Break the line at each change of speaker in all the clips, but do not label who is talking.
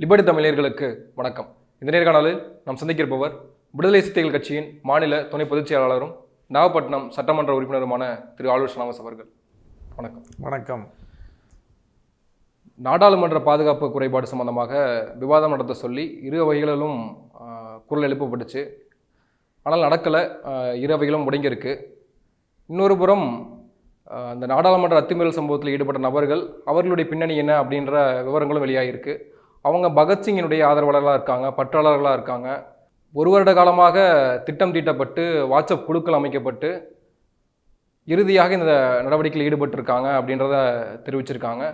Liberty தமிழர்களுக்கு வணக்கம். இந்த நேர்காணலில் நாம் சந்திக்கிருப்பவர் விடுதலை சிறுத்தைகள் கட்சியின் மாநில துணை பொதுச் செயலாளரும் நாகப்பட்டினம் சட்டமன்ற உறுப்பினருமான திரு ஆளுநர் ஷானவாஸ் அவர்கள். வணக்கம்.
வணக்கம்.
நாடாளுமன்ற பாதுகாப்பு குறைபாடு சம்பந்தமாக விவாதம் நடத்த சொல்லி இரு அவைகளிலும் குரல் எழுப்பப்பட்டுச்சு. ஆனால் நடக்கலை. இரு அவைகளும் முடங்கியிருக்கு. இன்னொரு புறம் அந்த நாடாளுமன்ற அத்துமீறல் சம்பவத்தில் ஈடுபட்ட நபர்கள் அவர்களுடைய பின்னணி என்ன அப்படின்ற விவரங்களும் வெளியாகிருக்கு அவங்க பகத்சிங்கினுடைய ஆதரவாளர்களாக இருக்காங்க பற்றாளர்களாக இருக்காங்க. ஒரு வருட காலமாக திட்டம் தீட்டப்பட்டு வாட்ஸ்அப் குழுக்கள் அமைக்கப்பட்டு இறுதியாக இந்த நடவடிக்கையில் ஈடுபட்டிருக்காங்க அப்படின்றத தெரிவிச்சிருக்காங்க.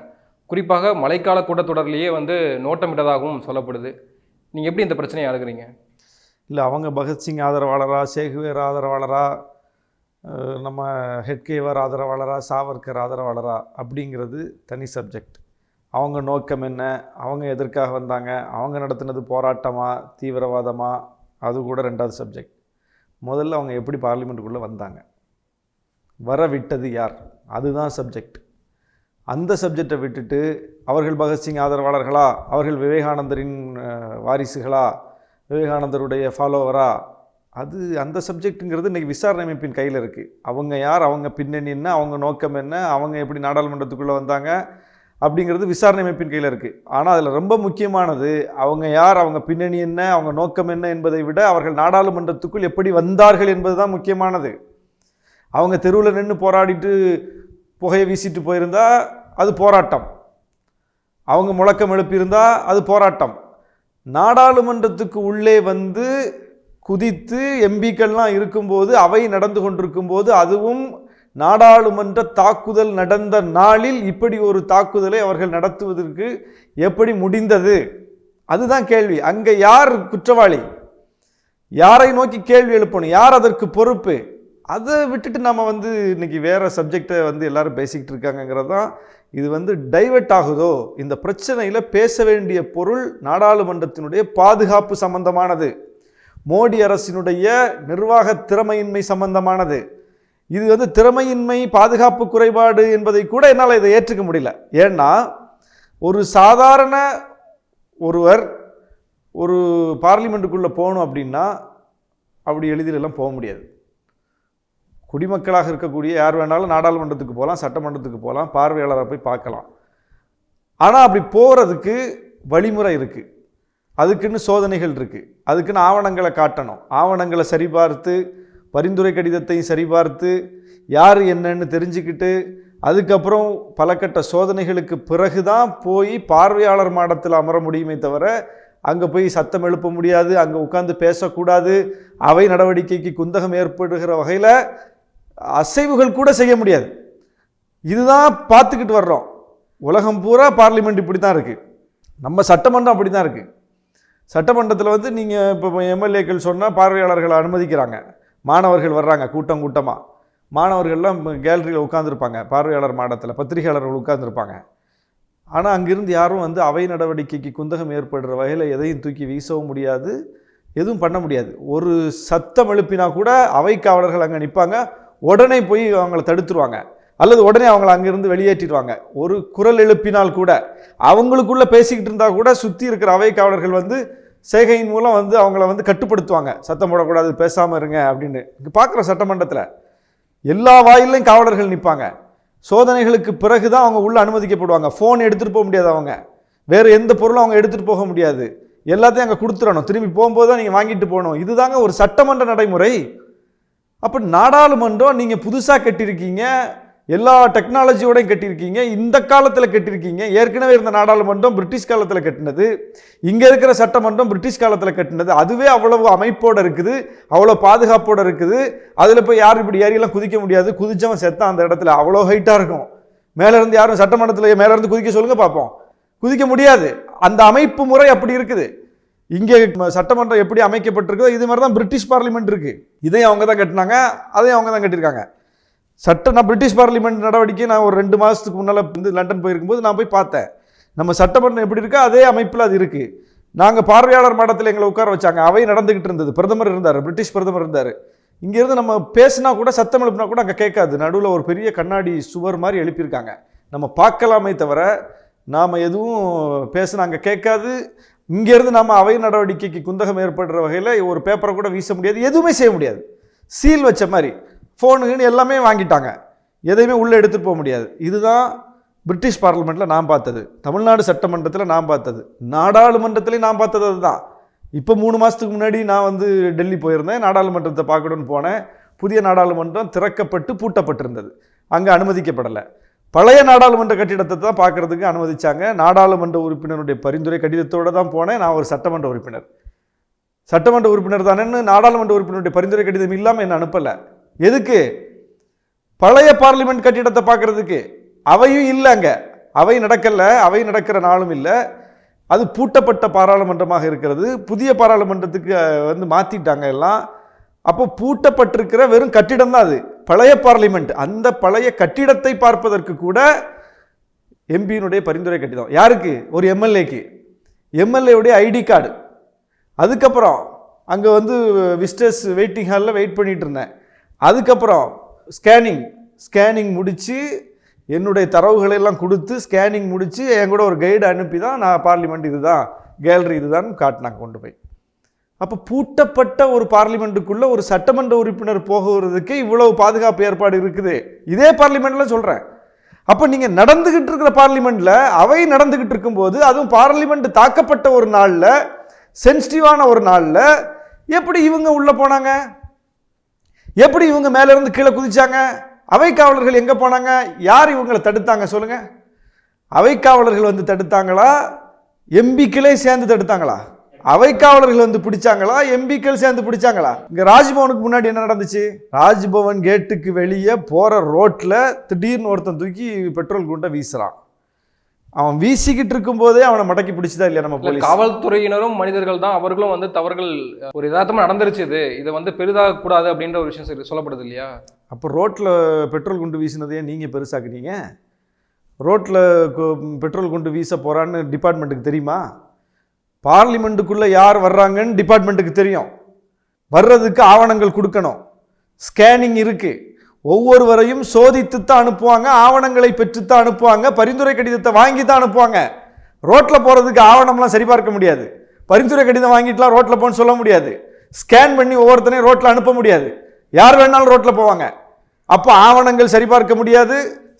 குறிப்பாக மழைக்கால கூட்டத்தொடர்லேயே வந்து நோட்டமிட்டதாகவும் சொல்லப்படுது. நீங்கள் எப்படி இந்த பிரச்சனையை அழுகிறீங்க
இல்லை அவங்க பகத்சிங் ஆதரவாளரா சேகுவேர் ஆதரவாளரா நம்ம ஹெட்கேவர் ஆதரவாளரா சாவர்கர் ஆதரவாளரா அப்படிங்கிறது தனி சப்ஜெக்ட் அவங்க நோக்கம் என்ன? அவங்க எதற்காக வந்தாங்க? அவங்க நடத்தினது போராட்டமா? தீவிரவாதமா? அது கூட ரெண்டாவது சப்ஜெக்ட் முதல்ல அவங்க எப்படி பார்லிமெண்ட்டுக்குள்ளே வந்தாங்க? வர விட்டது யார்? அதுதான் சப்ஜெக்ட் அந்த சப்ஜெக்டை விட்டுட்டு அவர்கள் பகத்சிங் ஆதரவாளர்களா? அவர்கள் விவேகானந்தரின் வாரிசுகளா? விவேகானந்தருடைய ஃபாலோவரா அது அந்த சப்ஜெக்ட்டுங்கிறது இன்றைக்கி விசாரணை அமைப்பின் கையில் இருக்குது அவங்க யார்? அவங்க பின்னணி என்ன? அவங்க நோக்கம் என்ன? அவங்க எப்படி நாடாளுமன்றத்துக்குள்ளே வந்தாங்க? அப்படிங்கிறது விசாரணை அமைப்பின் கையில் இருக்குது ஆனால் அதில் ரொம்ப முக்கியமானது அவங்க யார் அவங்க பின்னணி என்ன அவங்க நோக்கம் என்ன என்பதை விட அவர்கள் நாடாளுமன்றத்துக்குள் எப்படி வந்தார்கள் என்பது தான் முக்கியமானது. அவங்க தெருவில் நின்று போராடிட்டு புகையை வீசிட்டு போயிருந்தா அது போராட்டம். அவங்க முழக்கம் எழுப்பியிருந்தால் அது போராட்டம். நாடாளுமன்றத்துக்கு உள்ளே வந்து குதித்து எம்பிக்கள்லாம் இருக்கும்போது அவை நடந்து கொண்டிருக்கும்போது அதுவும் நாடாளுமன்ற தாக்குதல் நடந்த நாளில் இப்படி ஒரு தாக்குதலை அவர்கள் நடத்துவதற்கு எப்படி முடிந்தது? அதுதான் கேள்வி. அங்கே யார் குற்றவாளி? யாரை நோக்கி கேள்வி எழுப்பணும்? யார் அதற்கு பொறுப்பு? அதை விட்டுட்டு நம்ம வந்து இன்னைக்கு வேறு சப்ஜெக்டை வந்து எல்லாரும் பேசிக்கிட்டு இருக்காங்கங்கிறது தான். இது வந்து டைவெர்ட் ஆகுதோ? இந்த பிரச்சனையில் பேச வேண்டிய பொருள் நாடாளுமன்றத்தினுடைய பாதுகாப்பு சம்பந்தமானது. மோடி அரசினுடைய நிர்வாக திறமையின்மை சம்பந்தமானது. இது வந்து திறமையின்மை பாதுகாப்பு குறைபாடு என்பதை கூட என்னால் இதை ஏற்றுக்க முடியல. ஏன்னா ஒரு சாதாரண ஒருவர் ஒரு பார்லிமெண்ட்டுக்குள்ளே போகணும் அப்படின்னா அப்படி எளிதில் எல்லாம் போக முடியாது. குடிமக்களாக இருக்கக்கூடிய யார் வேணாலும் நாடாளுமன்றத்துக்கு போகலாம் சட்டமன்றத்துக்கு போகலாம் பார்வையாளரை போய் பார்க்கலாம். ஆனால் அப்படி போகிறதுக்கு வழிமுறை இருக்குது அதுக்குன்னு சோதனைகள் இருக்குது அதுக்குன்னு ஆவணங்களை காட்டணும். ஆவணங்களை சரிபார்த்து பரிந்துரை கடிதத்தையும் சரிபார்த்து யார் என்னன்னு தெரிஞ்சுக்கிட்டு அதுக்கப்புறம் பல கட்ட சோதனைகளுக்கு பிறகு தான் போய் பார்வையாளர் மாடத்தில் அமர முடியுமே தவிர அங்கே போய் சத்தம் எழுப்ப முடியாது அங்கே உட்காந்து பேசக்கூடாது அவை நடவடிக்கைக்கு குந்தகம் ஏற்படுகிற வகையில் அசைவுகள் கூட செய்ய முடியாது. இதுதான் பார்த்துக்கிட்டு வர்றோம். உலகம் பூரா பார்லிமெண்ட் இப்படி தான் இருக்குது நம்ம சட்டமன்றம் அப்படி தான் இருக்குது சட்டமன்றத்தில் வந்து நீங்கள் இப்போ எம்எல்ஏக்கள் சொன்னால் பார்வையாளர்களை அனுமதிக்கிறாங்க. மாணவர்கள் வர்றாங்க கூட்டம் கூட்டமாக மாணவர்கள்லாம் கேலரியில் உட்காந்துருப்பாங்க பார்வையாளர் மாடத்தில் பத்திரிகையாளர்கள் உட்காந்துருப்பாங்க ஆனால் அங்கிருந்து யாரும் வந்து அவை நடவடிக்கைக்கு குந்தகம் ஏற்படுற வகையில் எதையும் தூக்கி வீசவும் முடியாது எதுவும் பண்ண முடியாது. ஒரு சத்தம் எழுப்பினா கூட அவை காவலர்கள் அங்கே நிற்பாங்க உடனே போய் அவங்கள தடுத்துருவாங்க. அல்லது உடனே அவங்கள அங்கேருந்து வெளியேற்றிடுவாங்க. ஒரு குரல் எழுப்பினால் கூட அவங்களுக்குள்ளே பேசிக்கிட்டு இருந்தால் கூட சுற்றி இருக்கிற அவை காவலர்கள் வந்து செய்கையின் மூலம் வந்து அவங்கள வந்து கட்டுப்படுத்துவாங்க. சத்தம் போடக்கூடாது பேசாமல் இருங்க அப்படின்னு. இங்கே பார்க்குற சட்டமன்றத்தில் எல்லா வாயிலையும் காவலர்கள் நிற்பாங்க சோதனைகளுக்கு பிறகு தான் அவங்க உள்ளே அனுமதிக்கப்படுவாங்க. ஃபோன் எடுத்துகிட்டு போக முடியாது அவங்க. வேறு எந்த பொருளும் அவங்க எடுத்துகிட்டு போக முடியாது. எல்லாத்தையும் அங்கே கொடுத்துடணும். திரும்பி போகும்போது தான் நீங்கள் வாங்கிட்டு போகணும். இதுதாங்க ஒரு சட்டமன்ற நடைமுறை. அப்போ நாடாளுமன்றம் நீங்கள் புதுசாக கட்டியிருக்கீங்க. எல்லா டெக்னாலஜியோடையும் கட்டியிருக்கீங்க. இந்த காலத்தில் கட்டியிருக்கீங்க. ஏற்கனவே இருந்த நாடாளுமன்றம் பிரிட்டிஷ் காலத்தில் கட்டினது. இங்கே இருக்கிற சட்டமன்றம் பிரிட்டிஷ் காலத்தில் கட்டினது. அதுவே அவ்வளவு அமைப்போடு இருக்குது. அவ்வளோ பாதுகாப்போடு இருக்குது. அதில் போய் யாரும் இப்படி ஏரியெல்லாம் குதிக்க முடியாது. குதிச்சவன் செத்தான் அந்த இடத்துல. அவ்வளோ ஹைட்டாக இருக்கும். மேலேருந்து யாரும் சட்டமன்றத்தில் மேலேருந்து குதிக்க சொல்லுங்கள் பார்ப்போம் குதிக்க முடியாது. அந்த அமைப்பு முறை அப்படி இருக்குது. இங்கே சட்டமன்றம் எப்படி அமைக்கப்பட்டிருக்குதோ இது மாதிரி தான் பிரிட்டிஷ் பார்லிமெண்ட் இருக்குது இதையும் அவங்க தான் கட்டினாங்க. அதையும் அவங்க தான் கட்டியிருக்காங்க. சட்ட நான் பிரிட்டிஷ் பார்லிமெண்ட் நடவடிக்கை நான் ஒரு ரெண்டு மாதத்துக்கு முன்னால் வந்து லண்டன் போயிருக்கும்போது நான் போய் பார்த்தேன். நம்ம சட்டமன்றம் எப்படி இருக்கோ அதே அமைப்பில் அது இருக்குது நாங்கள் பார்வையாளர் மாடத்தில் எங்களை உட்கார வச்சாங்க. அவை நடந்துக்கிட்டு இருந்தது. பிரதமர் இருந்தார். பிரிட்டிஷ் பிரதமர் இருந்தார். இங்கேருந்து நம்ம பேசினா கூட சத்தம் எழுப்பினா கூட அங்கே கேட்காது. நடுவில் ஒரு பெரிய கண்ணாடி சுவர் மாதிரி எழுப்பியிருக்காங்க. நம்ம பார்க்கலாமே தவிர நாம் எதுவும் பேசினா அங்கே கேட்காது. இங்கேருந்து நாம் அவை நடவடிக்கைக்கு குந்தகம் ஏற்படுற வகையில் ஒரு பேப்பரை கூட வீச முடியாது. எதுவுமே செய்ய முடியாது. சீல் வச்ச மாதிரி. ஃபோனுன்னு எல்லாமே வாங்கிட்டாங்க. எதையுமே உள்ளே எடுத்துகிட்டு போக முடியாது. இதுதான் பிரிட்டிஷ் பார்லிமெண்ட்டில் நான் பார்த்தது. தமிழ்நாடு சட்டமன்றத்தில் நான் பார்த்தது. நாடாளுமன்றத்திலையும் நான் பார்த்தது அதுதான். இப்போ மூணு மாதத்துக்கு முன்னாடி நான் வந்து டெல்லி போயிருந்தேன். நாடாளுமன்றத்தை பார்க்கணும்னு போனேன். புதிய நாடாளுமன்றம் திறக்கப்பட்டு பூட்டப்பட்டிருந்தது. அங்கே அனுமதிக்கப்படலை. பழைய நாடாளுமன்ற கட்டிடத்தை தான் பார்க்கறதுக்கு அனுமதிச்சாங்க. நாடாளுமன்ற உறுப்பினருடைய பரிந்துரை கடிதத்தோடு தான் போனேன். நான் ஒரு சட்டமன்ற உறுப்பினர். சட்டமன்ற உறுப்பினர் தானேன்னு நாடாளுமன்ற உறுப்பினருடைய பரிந்துரை கடிதம் இல்லாமல் என்ன அனுப்பலை. எதுக்கு? பழைய பார்லிமெண்ட் கட்டிடத்தை பார்க்கறதுக்கு. அவையும் இல்லை அங்கே. அவை நடக்கல. அவை நடக்கிற நாளும் இல்லை. அது பூட்டப்பட்ட பாராளுமன்றமாக இருக்கிறது. புதிய பாராளுமன்றத்துக்கு வந்து மாற்றிட்டாங்க எல்லாம். அப்போ பூட்டப்பட்டிருக்கிற வெறும் கட்டிடம் தான் அது. பழைய பார்லிமெண்ட். அந்த பழைய கட்டிடத்தை பார்ப்பதற்கு கூட எம்பியினுடைய பரிந்துரை கட்டிடம் யாருக்கு? ஒரு எம்எல்ஏக்கு. எம்எல்ஏவுடைய ஐடி கார்டு. அதுக்கப்புறம் அங்கே வந்து விஸ்டர்ஸ் வெயிட்டிங் ஹாலில் வெயிட் பண்ணிகிட்டு இருந்தேன். அதுக்கப்புறம் ஸ்கேனிங் ஸ்கேனிங் முடித்து என்னுடைய தரவுகளெல்லாம் கொடுத்து ஸ்கேனிங் முடித்து என் கூட ஒரு கைடு அனுப்பி தான் நான் பார்லிமெண்ட் இதுதான் கேலரி இதுதான் காட்டினாங்க கொண்டு போய். அப்போ பூட்டப்பட்ட ஒரு பார்லிமெண்ட்டுக்குள்ளே ஒரு சட்டமன்ற உறுப்பினர் போகிறதுக்கு இவ்வளவு பாதுகாப்பு ஏற்பாடு இருக்குது. இதே பார்லிமெண்ட்டில் சொல்கிறேன் அப்போ நீங்கள் நடந்துக்கிட்டு இருக்கிற பார்லிமெண்ட்டில் அவை நடந்துக்கிட்டு இருக்கும்போது அதுவும் பார்லிமெண்ட் தாக்கப்பட்ட ஒரு நாளில் சென்சிட்டிவான ஒரு நாளில் எப்படி இவங்க உள்ளே போனாங்க? எப்படி இவங்க மேலேருந்து கீழே குதிச்சாங்க? அவை காவலர்கள் எங்கே போனாங்க? யார் இவங்களை தடுத்தாங்க சொல்லுங்கள் அவை காவலர்கள் வந்து தடுத்தாங்களா? எம்பிக்களே சேர்ந்து தடுத்தாங்களா? அவை காவலர்கள் வந்து பிடிச்சாங்களா? எம்பிக்கள் சேர்ந்து பிடிச்சாங்களா? இங்கே ராஜ்பவனுக்கு முன்னாடி என்ன நடந்துச்சு? ராஜ்பவன் கேட்டுக்கு வெளியே போகிற ரோட்டில் திடீர்னு ஒருத்தன் தூக்கி பெட்ரோல் குண்டை வீசுகிறான் அவன் வீசிக்கிட்டு இருக்கும்போதே அவனை மடக்கி பிடிச்சதா இல்லையா நம்ம போலீஸ்?
காவல்துறையினரும் மனிதர்கள் தான் அவர்களும் வந்து தவறுகள் ஒரு யதார்த்தமா நடந்துருச்சு இது. இதை வந்து பெரிதாக கூடாது அப்படின்ற ஒரு விஷயம் சரி சொல்லப்படுது இல்லையா?
அப்போ ரோட்டில் பெட்ரோல் குண்டு வீசினதையே நீங்கள் பெருசாக்குனீங்க? ரோட்டில் பெட்ரோல் குண்டு வீச போகிறான்னு டிபார்ட்மெண்ட்டுக்கு தெரியுமா? பார்லிமெண்ட்டுக்குள்ளே யார் வர்றாங்கன்னு டிபார்ட்மெண்ட்டுக்கு தெரியும். வர்றதுக்கு ஆவணங்கள் கொடுக்கணும். ஸ்கேனிங் இருக்குது ஒவ்வொருவரையும் சோதித்து தான் அனுப்புவாங்க ஆவணங்களை பெற்று தான் அனுப்புவாங்க பரிந்துரை கடிதத்தை வாங்கி தான் அனுப்புவாங்க. ரோட்டில் போகிறதுக்கு ஆவணம்லாம் சரிபார்க்க முடியாது. பரிந்துரை கடிதம் வாங்கிட்டுலாம் ரோட்டில் போகணும்னு சொல்ல முடியாது. ஸ்கேன் பண்ணி ஒவ்வொருத்தனையும் ரோட்டில் அனுப்ப முடியாது. யார் வேணாலும் ரோட்டில் போவாங்க. அப்போ ஆவணங்கள் சரிபார்க்க முடியாது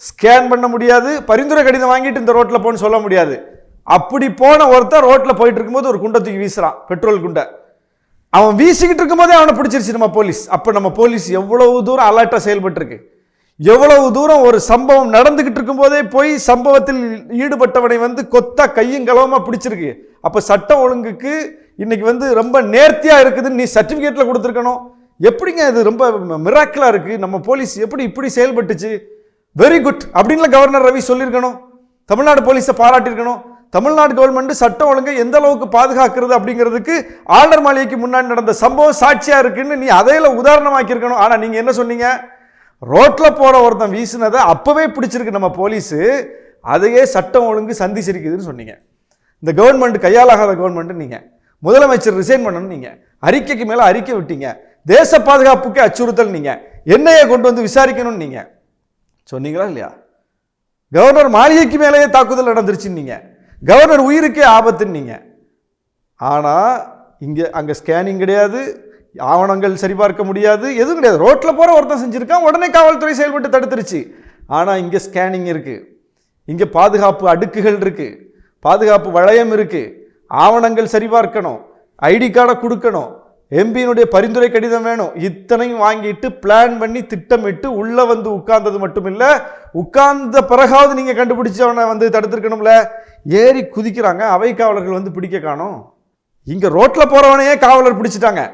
ஸ்கேன் பண்ண முடியாது பரிந்துரை கடிதம் வாங்கிட்டு இந்த ரோட்டில் போகணும்னு சொல்ல முடியாது. அப்படி போன ஒருத்தர் ரோட்டில் போயிட்டு இருக்கும்போது ஒரு குண்டை தூக்கி வீசுறான் பெட்ரோல் குண்டை. அவன் வீசிக்கிட்டு இருக்கும்போதே அவனை பிடிச்சிருச்சு நம்ம போலீஸ். அப்போ நம்ம போலீஸ் எவ்வளவு தூரம் அலர்ட்டாக செயல்பட்டிருக்கு? எவ்வளவு தூரம் ஒரு சம்பவம் நடந்துக்கிட்டு இருக்கும்போதே போய் சம்பவத்தில் ஈடுபட்டவனை வந்து கொத்தா கையும் கலவமாக பிடிச்சிருக்கு. அப்போ சட்டம் ஒழுங்குக்கு இன்னைக்கு வந்து ரொம்ப நேர்த்தியாக இருக்குதுன்னு நீ சர்டிஃபிகேட்டில் கொடுத்துருக்கணும். எப்படிங்க இது ரொம்ப மிராக்கிளாக இருக்குது நம்ம போலீஸ் எப்படி இப்படி செயல்பட்டுச்சு? வெரி குட் அப்படின்லாம் கவர்னர் ரவி சொல்லியிருக்கணும். தமிழ்நாடு போலீஸை பாராட்டியிருக்கணும். தமிழ்நாடு கவர்மெண்ட் சட்டம் ஒழுங்கை எந்த அளவுக்கு பாதுகாக்கிறது அப்படிங்கிறதுக்கு ஆளுநர் மாளிகைக்கு முன்னாடி நடந்த சம்பவம் சாட்சியாக இருக்குன்னு நீ அதையில உதாரணமாக்கியிருக்கணும். ஆனால் நீங்கள் என்ன சொன்னீங்க? ரோட்டில் போகிற ஒருத்தன் வீசினதை அப்போவே பிடிச்சிருக்கு நம்ம போலீஸு. அதையே சட்டம் ஒழுங்கு சந்தி சிரிக்குதுன்னு சொன்னீங்க. இந்த கவர்மெண்ட் கையாலாகாத கவர்மெண்ட் நீங்கள் முதலமைச்சர் ரிசைன் பண்ணணும் நீங்கள் அறிக்கைக்கு மேலே அறிக்கை விட்டீங்க. தேச பாதுகாப்புக்கு அச்சுறுத்தல் நீங்கள் என்னையை கொண்டு வந்து விசாரிக்கணும்னு நீங்கள் சொன்னீங்களா இல்லையா? கவர்னர் மாளிகைக்கு மேலேயே தாக்குதல் நடந்துருச்சுன்னு நீங்கள் கவர்னர் உயிருக்கே ஆபத்துன்னு ஆனால் இங்கே அங்கே ஸ்கேனிங் கிடையாது ஆவணங்கள் சரிபார்க்க முடியாது எதுவும் கிடையாது. ரோட்டில் போகிற ஒருத்தன் செஞ்சிருக்கான் உடனே காவல்துறை செயல்பட்டு தடுத்துருச்சு. ஆனால் இங்கே ஸ்கேனிங் இருக்குது இங்கே பாதுகாப்பு அடுக்குகள் இருக்குது பாதுகாப்பு வளையம் இருக்குது ஆவணங்கள் சரிபார்க்கணும். ஐடி கார்டை கொடுக்கணும். எம்பியினுடைய பரிந்துரை கடிதம் வேணும். இத்தனையும் வாங்கிட்டு பிளான் பண்ணி திட்டமிட்டு உள்ள வந்து உட்கார்ந்தது மட்டுமில்லை உட்கார்ந்த பிறகாவது நீங்க கண்டுபிடிச்சவனை வந்து தடுத்திருக்கணும்ல. ஏறி குதிக்கிறாங்க. அவை காவலர்கள் வந்து பிடிக்க காணும். இங்க ரோட்ல போறவனையே காவலர் பிடிச்சிட்டாங்க.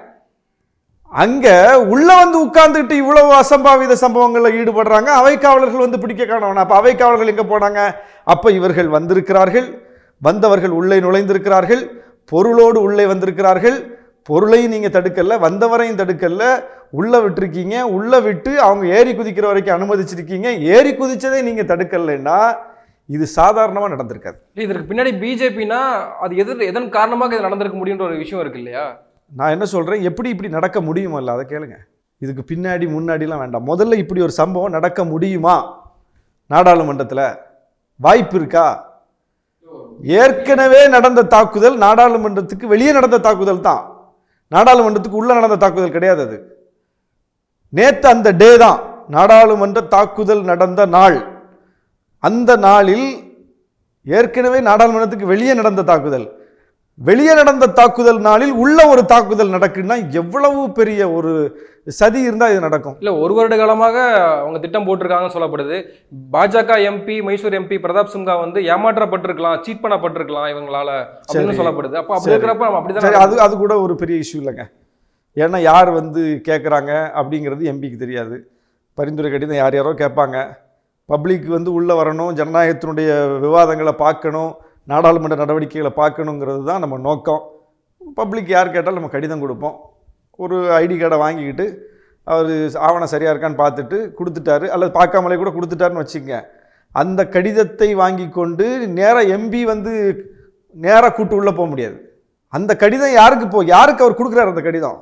அங்க உள்ள வந்து உட்கார்ந்துட்டு இவ்வளவு அசம்பாவித சம்பவங்களில் ஈடுபடுறாங்க. அவை காவலர்கள் வந்து பிடிக்க காணவன அப்ப அவை காவலர்கள் எங்க போனாங்க? அப்ப இவர்கள் வந்திருக்கிறார்கள். வந்தவர்கள் உள்ளே நுழைந்திருக்கிறார்கள். பொருளோடு உள்ளே வந்திருக்கிறார்கள். பொருளையும் நீங்க தடுக்கல வந்தவரையும் தடுக்கல உள்ள விட்டுருக்கீங்க உள்ள விட்டு அவங்க ஏறி குதிக்கிற வரைக்கும் அனுமதிச்சிருக்கீங்க ஏறி குதிச்சதை நீங்க தடுக்கலைன்னா இது சாதாரணமா நடந்திருக்காது.
இல்ல, இதற்கு பின்னாடி பிஜேபினா அது எது எதன் காரணமாக இது நடந்திருக்க முடியுன்ற ஒரு விஷயம் இருக்கு இல்லையா?
நான் என்ன சொல்கிறேன் எப்படி இப்படி நடக்க முடியுமல்ல அதை கேளுங்க. இதுக்கு பின்னாடி முன்னாடிலாம் வேண்டாம். முதல்ல இப்படி ஒரு சம்பவம் நடக்க முடியுமா? நாடாளுமன்றத்தில் வாய்ப்பு இருக்கா? ஏற்கனவே நடந்த தாக்குதல் நாடாளுமன்றத்துக்கு வெளியே நடந்த தாக்குதல் தான். நாடாளுமன்றத்துக்கு உள்ளே நடந்த தாக்குதல் கிடையாது அது. நேற்று அந்த டே தான் நாடாளுமன்ற தாக்குதல் நடந்த நாள். அந்த நாளில் ஏற்கனவே நாடாளுமன்றத்துக்கு வெளியே நடந்த தாக்குதல். வெளியே நடந்த தாக்குதல் நாளில் உள்ள ஒரு தாக்குதல் நடக்குன்னா எவ்வளவு பெரிய ஒரு சதி இருந்தால் இது நடக்கும்.
இல்ல ஒரு வருட காலமாக அவங்க திட்டம் போட்டிருக்காங்கன்னு சொல்லப்படுது. பாஜக எம்பி மைசூர் எம்பி பிரதாப் சிம்ஹா வந்து ஏமாற்றப்பட்டிருக்கலாம் சீட் பண்ணப்பட்டிருக்கலாம் இவங்களால அப்படின்னு. சொல்லப்படுது. அப்ப அப்படி. இருக்கிறப்ப அப்படிதான்
அது அது கூட ஒரு பெரிய இஷ்யூ இல்லைங்க. ஏன்னா யார் வந்து கேட்குறாங்க அப்படிங்கிறது எம்பிக்கு தெரியாது. பரிந்துரை கடிதம் யார் யாரோ கேட்பாங்க. பப்ளிக் வந்து உள்ளே வரணும் ஜனநாயகத்தினுடைய விவாதங்களை பார்க்கணும் நாடாளுமன்ற நடவடிக்கைகளை பார்க்கணுங்கிறது தான் நம்ம நோக்கம். பப்ளிக் யார் கேட்டாலும் நம்ம கடிதம் கொடுப்போம். ஒரு ஐடி கார்டை வாங்கிக்கிட்டு அவர் ஆவணம் சரியாக இருக்கான்னு பார்த்துட்டு கொடுத்துட்டாரு. அல்லது பார்க்காமலே கூட கொடுத்துட்டாருன்னு வச்சுக்கங்க. அந்த கடிதத்தை வாங்கி கொண்டு நேராக எம்பி வந்து நேராக கூட்டு உள்ளே போக முடியாது. அந்த கடிதம் யாருக்கு போ யாருக்கு அவர் கொடுக்குறாரு அந்த கடிதம்?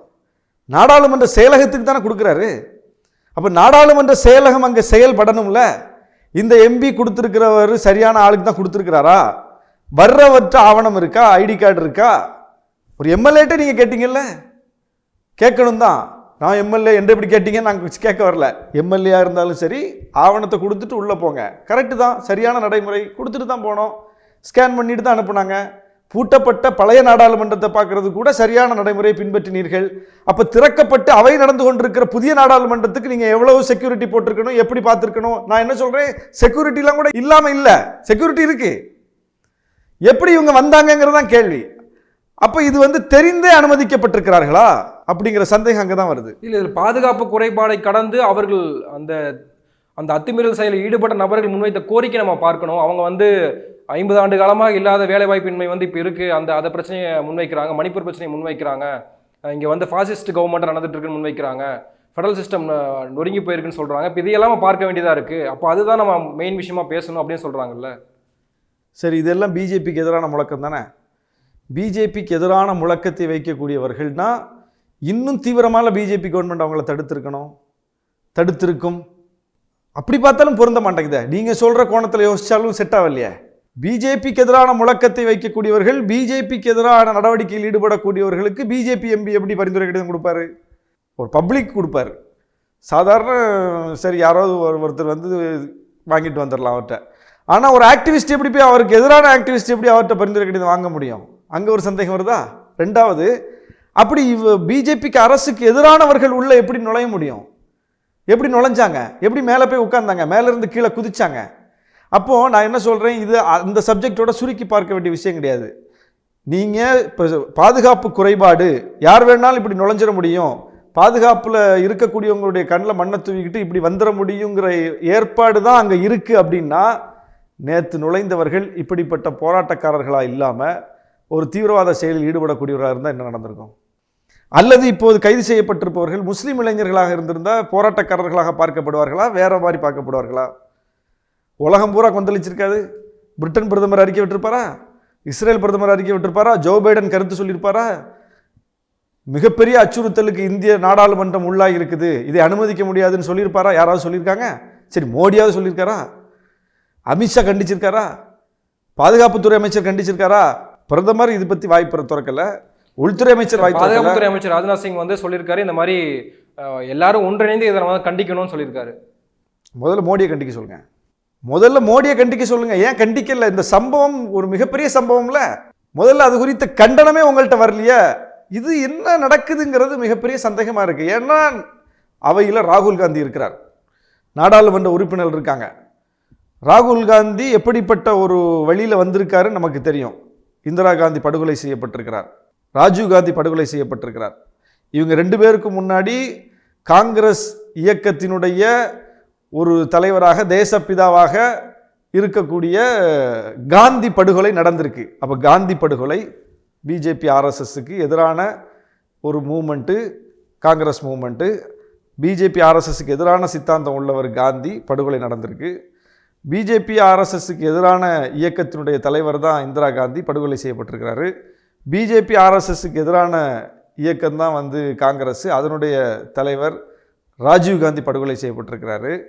நாடாளுமன்ற செயலகத்துக்கு தானே கொடுக்குறாரு. அப்போ நாடாளுமன்ற செயலகம் அங்கே செயல்படணும்ல. இந்த எம்பி கொடுத்துருக்கிறவர் சரியான ஆளுக்கு தான் கொடுத்துருக்கிறாரா? வர்றவற்ற ஆவணம் இருக்கா? ஐடி கார்டு இருக்கா? ஒரு எம்எல்ஏட்ட நீங்கள் கேட்டீங்கல்ல? கேட்கணும் தான் நான் எம்எல்ஏ என்று இப்படி கேட்டீங்கன்னு நாங்கள் கேட்க வரல. எம்எல்ஏயா இருந்தாலும் சரி ஆவணத்தை கொடுத்துட்டு உள்ளே போங்க. கரெக்டு தான். சரியான நடைமுறை. கொடுத்துட்டு தான் போனோம். ஸ்கேன் பண்ணிட்டு தான் அனுப்புனாங்க. பூட்டப்பட்ட பழைய நாடாளுமன்றத்தை பார்க்கறது கூட சரியான நடைமுறையை பின்பற்றினீர்கள். அப்போ திறக்கப்பட்டு அவை நடந்து கொண்டிருக்கிற புதிய நாடாளுமன்றத்துக்கு நீங்கள் எவ்வளவு செக்யூரிட்டி போட்டிருக்கணும்? எப்படி பார்த்துருக்கணும்? நான் என்ன சொல்கிறேன் செக்யூரிட்டிலாம் கூட இல்லாமல் இல்லை. செக்யூரிட்டி இருக்குது எப்படி இவங்க வந்தாங்கங்கிறது தான் கேள்வி. அப்போ இது வந்து தெரிந்தே அனுமதிக்கப்பட்டிருக்கிறார்களா? அப்படிங்கிற சந்தேகம் அங்கே தான் வருது.
இல்லை இதில் பாதுகாப்பு குறைபாடை கடந்து அவர்கள் அந்த அந்த அத்துமீறல் செயலில் ஈடுபட்ட நபர்கள் முன்வைத்த கோரிக்கை நம்ம பார்க்கணும். அவங்க வந்து ஐம்பது ஆண்டு காலமாக இல்லாத வேலைவாய்ப்பின்மை வந்து இப்போ இருக்கு. அந்த அதை பிரச்சனையை முன்வைக்கிறாங்க. மணிப்பூர் பிரச்சனையை முன்வைக்கிறாங்க. இங்கே வந்து ஃபாசிஸ்ட் கவர்மெண்ட் நடந்துட்டு இருக்குன்னு முன்வைக்கிறாங்க. ஃபெடரல் சிஸ்டம் நொறுங்கி போயிருக்குன்னு சொல்கிறாங்க இப்போ இதையெல்லாம் நம்ம பார்க்க வேண்டியதாக இருக்குது அப்போ அதுதான் நம்ம மெயின் விஷயமா பேசணும் அப்படின்னு சொல்கிறாங்கல்ல
சரி இதெல்லாம் பிஜேபிக்கு எதிரான முழக்கம் தானே? பிஜேபிக்கு எதிரான முழக்கத்தை வைக்கக்கூடியவர்கள்னா இன்னும் தீவிரமான பிஜேபி கவர்மெண்ட் அவங்கள தடுத்திருக்கணும். தடுத்திருக்கும். அப்படி பார்த்தாலும் பொருந்த மாட்டேங்குதே. நீங்கள் சொல்கிற கோணத்தில் யோசித்தாலும் செட் ஆகலையே. பிஜேபிக்கு எதிரான முழக்கத்தை வைக்கக்கூடியவர்கள் பிஜேபிக்கு எதிரான நடவடிக்கையில் ஈடுபடக்கூடியவர்களுக்கு பிஜேபி எம்பி எப்படி பரிந்துரை கடிதம் கொடுப்பாரு? ஒரு பப்ளிக் கொடுப்பாரு. சாதாரண சரி யாராவது ஒரு ஒருத்தர் வந்து வாங்கிட்டு வந்துடலாம் அவர்கிட்ட. ஆனால் ஒரு ஆக்டிவிஸ்ட் எப்படி போய் அவருக்கு எதிரான ஆக்டிவிஸ்ட் எப்படி அவர்கிட்ட பரிந்துரை கடிதம் வாங்க முடியும்? அங்கே ஒரு சந்தேகம் வருதா? ரெண்டாவது அப்படி இவ பிஜேபிக்கு அரசுக்கு எதிரானவர்கள் உள்ளே எப்படி நுழைய முடியும்? எப்படி நுழைஞ்சாங்க? எப்படி மேலே போய் உட்காந்தாங்க மேலேருந்து கீழே குதிச்சாங்க? அப்போது நான் என்ன சொல்கிறேன் இது அந்த சப்ஜெக்டோட சுருக்கி பார்க்க வேண்டிய விஷயம் கிடையாது. நீங்கள் இப்போ பாதுகாப்பு குறைபாடு யார் வேணாலும் இப்படி நுழைஞ்சிட முடியும். பாதுகாப்பில் இருக்கக்கூடியவங்களுடைய கண்ணில் மண்ணை தூவிக்கிட்டு இப்படி வந்துட முடியுங்கிற ஏற்பாடு தான் அங்கே இருக்குது அப்படின்னா நேற்று நுழைந்தவர்கள் இப்படிப்பட்ட போராட்டக்காரர்களாக இல்லாமல் ஒரு தீவிரவாத செயலில் ஈடுபடக்கூடியவராக இருந்தால் என்ன நடந்திருக்கும்? அல்லது இப்போது கைது செய்யப்பட்டிருப்பவர்கள் முஸ்லீம் இளைஞர்களாக இருந்திருந்தால் போராட்டக்காரர்களாக பார்க்கப்படுவார்களா? வேற மாதிரி பார்க்கப்படுவார்களா? உலகம் பூரா கொந்தளிச்சிருக்காது. பிரிட்டன் பிரதமர் அறிக்கை விட்டுருப்பாரா? இஸ்ரேல் பிரதமர் அறிக்கை விட்டிருப்பாரா? ஜோ பைடன் கருத்து சொல்லியிருப்பாரா? மிகப்பெரிய அச்சுறுத்தலுக்கு இந்திய நாடாளுமன்றம் உள்ளாகி இருக்குது இதை அனுமதிக்க முடியாதுன்னு சொல்லியிருப்பாரா? யாராவது சொல்லியிருக்காங்க? சரி மோடியாவது சொல்லியிருக்காரா? அமித்ஷா கண்டிச்சிருக்காரா? பாதுகாப்புத்துறை அமைச்சர் கண்டிச்சிருக்காரா? பிரதமர் இது பற்றி வாய்ப்பு திறக்கல. உள்துறை அமைச்சர் வாய் திறக்கல.
பாதுகாப்புத்துறை அமைச்சர் ராஜ்நாத் சிங் வந்து சொல்லியிருக்காரு இந்த மாதிரி எல்லாரும் ஒன்றிணைந்து இதை நம்ம கண்டிக்கணும்னு சொல்லியிருக்காரு.
முதல்ல மோடியை கண்டிக்க சொல்லுங்க. முதல்ல மோடியை கண்டிக்க சொல்லுங்க. ஏன் கண்டிக்கல? இந்த சம்பவம் ஒரு மிகப்பெரிய சம்பவம்ல. முதல்ல அது குறித்த கண்டனமே உங்கள்கிட்ட வரலையே. இது என்ன நடக்குதுங்கிறது மிகப்பெரிய சந்தேகமா இருக்கு. ஏன்னா அவையில் ராகுல் காந்தி இருக்கிறார். நாடாளுமன்ற உறுப்பினர் இருக்காங்க. ராகுல் காந்தி எப்படிப்பட்ட ஒரு வழியில் வந்திருக்காருன்னு நமக்கு தெரியும். இந்திரா காந்தி படுகொலை செய்யப்பட்டிருக்கிறார். ராஜீவ் காந்தி படுகொலை செய்யப்பட்டிருக்கிறார். இவங்க ரெண்டு பேருக்கு முன்னாடி காங்கிரஸ் இயக்கத்தினுடைய ஒரு தலைவராக தேசப்பிதாவாக இருக்கக்கூடிய காந்தி படுகொலை நடந்திருக்கு. அப்போ காந்தி படுகொலை பிஜேபி ஆர்எஸ்எஸ்க்கு எதிரான ஒரு மூமெண்ட்டு காங்கிரஸ் மூமெண்ட்டு பிஜேபி ஆர்எஸ்எஸ்க்கு எதிரான சித்தாந்தம் உள்ளவர் காந்தி படுகொலை நடந்திருக்கு. பிஜேபி ஆர்எஸ்எஸ்க்கு எதிரான இயக்கத்தினுடைய தலைவர் தான் இந்திரா காந்தி. படுகொலை செய்யப்பட்டிருக்கிறாரு. பிஜேபி ஆர்எஸ்எஸ்க்கு எதிரான இயக்கம் தான் வந்து காங்கிரஸ். அதனுடைய தலைவர் ராஜீவ் காந்தி படுகொலை செய்யப்பட்டிருக்கிறாரு.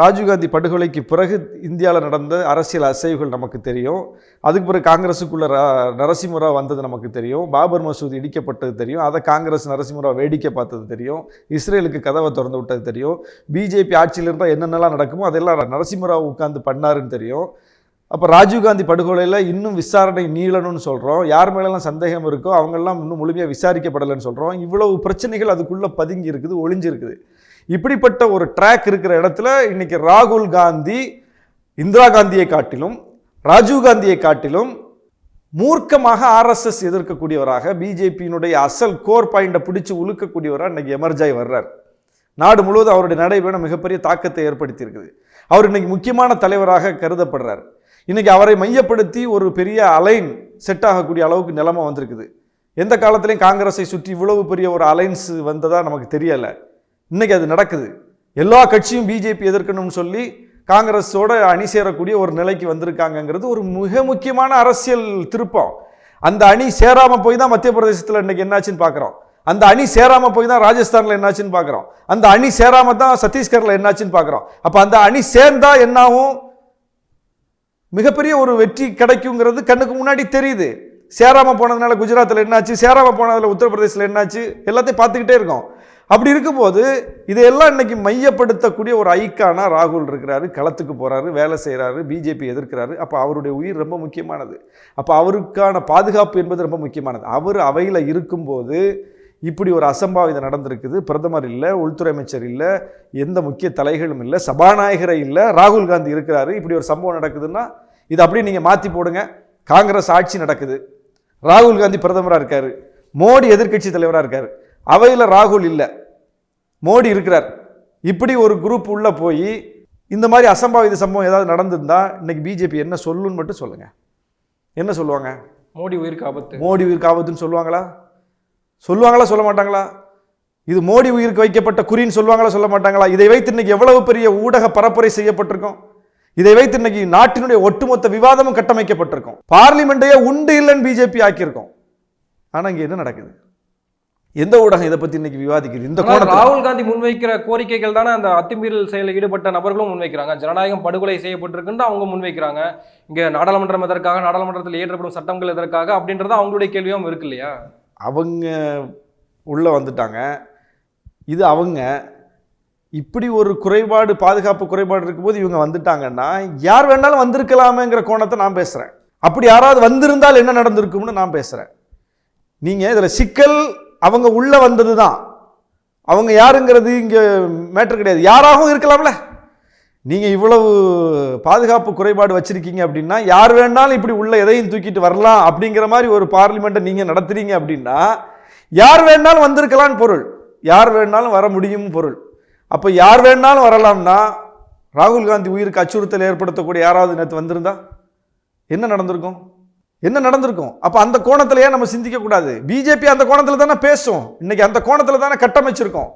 ராஜீவ்காந்தி படுகொலைக்கு பிறகு இந்தியாவில் நடந்த அரசியல் அசைவுகள் நமக்கு தெரியும். அதுக்கு பிறகு காங்கிரஸுக்குள்ள ர- நரசிம்மராவ் வந்தது நமக்கு தெரியும். பாபர் மசூதி இடிக்கப்பட்டது தெரியும். அதை காங்கிரஸ் நரசிம்மராவ் வேடிக்கை பார்த்தது தெரியும். இஸ்ரேலுக்கு கதவை திறந்து விட்டது தெரியும். பிஜேபி ஆட்சியில் இருந்தால் என்னென்னலாம் நடக்குமோ அதெல்லாம் நரசிம்மராவ் உட்காந்து பண்ணாருன்னு தெரியும். அப்போ ராஜீவ்காந்தி படுகொலையில் இன்னும் விசாரணை நீளணும்னு சொல்கிறோம் யார் மேலெல்லாம் சந்தேகம் இருக்கோ அவங்கெல்லாம் இன்னும் முழுமையாக விசாரிக்கப்படலைன்னு சொல்கிறோம் இவ்வளவு பிரச்சனைகள் அதுக்குள்ளே பதுங்கி இருக்குது ஒளிஞ்சிருக்குது. இப்படிப்பட்ட ஒரு ட்ராக் இருக்கிற இடத்துல இன்னைக்கு ராகுல் காந்தி இந்திரா காந்தியை காட்டிலும் ராஜீவ் காந்தியை காட்டிலும் மூர்க்கமாக ஆர்எஸ்எஸ் எதிர்க்கக்கூடியவராக பிஜேபியினுடைய அசல் கோர் பாயிண்டை பிடிச்சி உழுக்கக்கூடியவராக இன்னைக்கு எமர்ஜாய் வர்றார். நாடு முழுவதும் அவருடைய நடைபயணம் மிகப்பெரிய தாக்கத்தை ஏற்படுத்தியிருக்குது. அவர் இன்னைக்கு முக்கியமான தலைவராக கருதப்படுறார். இன்னைக்கு அவரை மையப்படுத்தி ஒரு பெரிய அலைன் செட் ஆகக்கூடிய அளவுக்கு நிலைமை வந்திருக்குது. எந்த காலத்திலையும் காங்கிரஸை சுற்றி இவ்வளவு பெரிய ஒரு அலைன்ஸ் வந்ததா நமக்கு தெரியலை. இன்னைக்கு அது நடக்குது. எல்லா கட்சியும் பிஜேபி எதிர்க்கணும்னு சொல்லி காங்கிரஸோட அணி சேரக்கூடிய ஒரு நிலைக்கு வந்திருக்காங்கங்கிறது ஒரு மிக முக்கியமான அரசியல் திருப்பம். அந்த அணி சேராமல் போய் தான் மத்திய பிரதேசத்தில் இன்றைக்கி என்னாச்சுன்னு பார்க்குறோம் அந்த அணி சேராமல் போய் தான் ராஜஸ்தானில் என்னாச்சுன்னு பார்க்குறோம் அந்த அணி சேராமல் தான் சத்தீஸ்கரில் என்னாச்சுன்னு பார்க்குறோம் அப்போ அந்த அணி சேர்ந்தால் என்னாகும்? மிகப்பெரிய ஒரு வெற்றி கிடைக்குங்கிறது கண்ணுக்கு முன்னாடி தெரியுது. சேராமல் போனதுனால குஜராத்தில் என்னாச்சு? சேராமல் போனதில் உத்தரப்பிரதேசத்தில் என்னாச்சு? எல்லாத்தையும் பார்த்துக்கிட்டே இருக்கோம். அப்படி இருக்கும்போது இதையெல்லாம் இன்னைக்கு மையப்படுத்தக்கூடிய ஒரு ஐக்கானா ராகுல் இருக்கிறாரு களத்துக்கு போகிறாரு வேலை செய்கிறாரு பிஜேபி எதிர்க்கிறாரு. அப்போ அவருடைய உயிர் ரொம்ப முக்கியமானது. அப்போ அவருக்கான பாதுகாப்பு என்பது ரொம்ப முக்கியமானது. அவர் அவையில் இருக்கும்போது இப்படி ஒரு அசம்பாவிதம் நடந்திருக்குது. பிரதமர் இல்லை உள்துறை அமைச்சர் இல்லை எந்த முக்கிய தலைகளும் இல்லை சபாநாயகரை இல்லை ராகுல் காந்தி இருக்கிறாரு. இப்படி ஒரு சம்பவம் நடக்குதுன்னா இது அப்படியே நீங்கள் மாற்றி போடுங்க. காங்கிரஸ் ஆட்சி நடக்குது. ராகுல் காந்தி பிரதமராக இருக்கார். மோடி எதிர்க்கட்சி தலைவராக இருக்கார். அவையில் ராகுல் இல்லை. மோடி இருக்கிறார். இப்படி ஒரு குரூப் உள்ள போய் இந்த மாதிரி அசம்பாவித சம்பவம் ஏதாவது நடந்திருந்தா இன்னைக்கு பிஜேபி என்ன சொல்லுன்னு மட்டும் சொல்லுங்க. என்ன சொல்லுவாங்க?
மோடி உயிருக்கு ஆபத்து.
மோடி உயிருக்கு ஆபத்துன்னு சொல்லுவாங்களா? சொல்லுவாங்களா சொல்ல மாட்டாங்களா? இது மோடி உயிருக்கு வைக்கப்பட்ட குறின்னு சொல்லுவாங்களா சொல்ல மாட்டாங்களா? இதை வைத்து இன்னைக்கு எவ்வளவு பெரிய ஊடக பரப்புரை செய்யப்பட்டிருக்கும்? இதை வைத்து இன்னைக்கு நாட்டினுடைய ஒட்டுமொத்த விவாதமும் கட்டமைக்கப்பட்டிருக்கும். பார்லிமெண்ட்டையே உண்டு இல்லைன்னு பிஜேபி ஆக்கியிருக்கோம். ஆனா இங்க என்ன நடக்குது? எந்த ஊடகம் இதை பத்தி இன்னைக்கு விவாதிக்குது? இந்த
ராகுல் காந்தி முன்வைக்கிற கோரிக்கைகள் தானே அந்த அத்துமீறல் செயலில் ஈடுபட்ட நபர்களும் முன்வைக்கிறாங்க. ஜனநாயகம் படுகொலை செய்யப்பட்டிருக்குன்னு அவங்க முன்வைக்கிறாங்க. இங்க நாடாளுமன்றம் எதற்காக நாடாளுமன்றத்தில் இயற்றப்படும் சட்டங்கள் எதற்காக அப்படின்றது அவங்களுடைய கேள்வியும் இருக்கு இல்லையா?
அவங்க உள்ள வந்துட்டாங்க. இது அவங்க. இப்படி ஒரு குறைபாடு பாதுகாப்பு குறைபாடு இருக்கும்போது இவங்க வந்துட்டாங்கன்னா யார் வேணாலும் வந்திருக்கலாமேங்கிற கோணத்தை நான் பேசுறேன். அப்படி யாராவது வந்திருந்தால் என்ன நடந்திருக்கும்னு நான் பேசுறேன். நீங்க இதுல சிக்கல் அவங்க உள்ளே வந்தது தான் அவங்க யாருங்கிறது இங்கே மேட்ரு கிடையாது. யாராகவும் இருக்கலாம்ல. நீங்கள் இவ்வளவு பாதுகாப்பு குறைபாடு வச்சுருக்கீங்க அப்படின்னா யார் வேணாலும் இப்படி உள்ள எதையும் தூக்கிட்டு வரலாம் அப்படிங்கிற மாதிரி ஒரு பார்லிமெண்ட்டை நீங்கள் நடத்துகிறீங்க அப்படின்னா யார் வேணாலும் வந்திருக்கலாம்னு பொருள். யார் வேணாலும் வர முடியும் பொருள். அப்போ யார் வேணாலும் வரலாம்னா ராகுல் காந்தி உயிருக்கு அச்சுறுத்தல் ஏற்படுத்தக்கூடிய யாராவது நேற்று வந்திருந்தா என்ன நடந்திருக்கும்? என்ன நடந்திருக்கும்? அப்போ அந்த கோணத்திலேயே நம்ம சிந்திக்கக்கூடாது பிஜேபி அந்த கோணத்தில் தானே பேசும். இன்னைக்கு அந்த கோணத்தில் தானே கட்டமைச்சிருக்கோம்.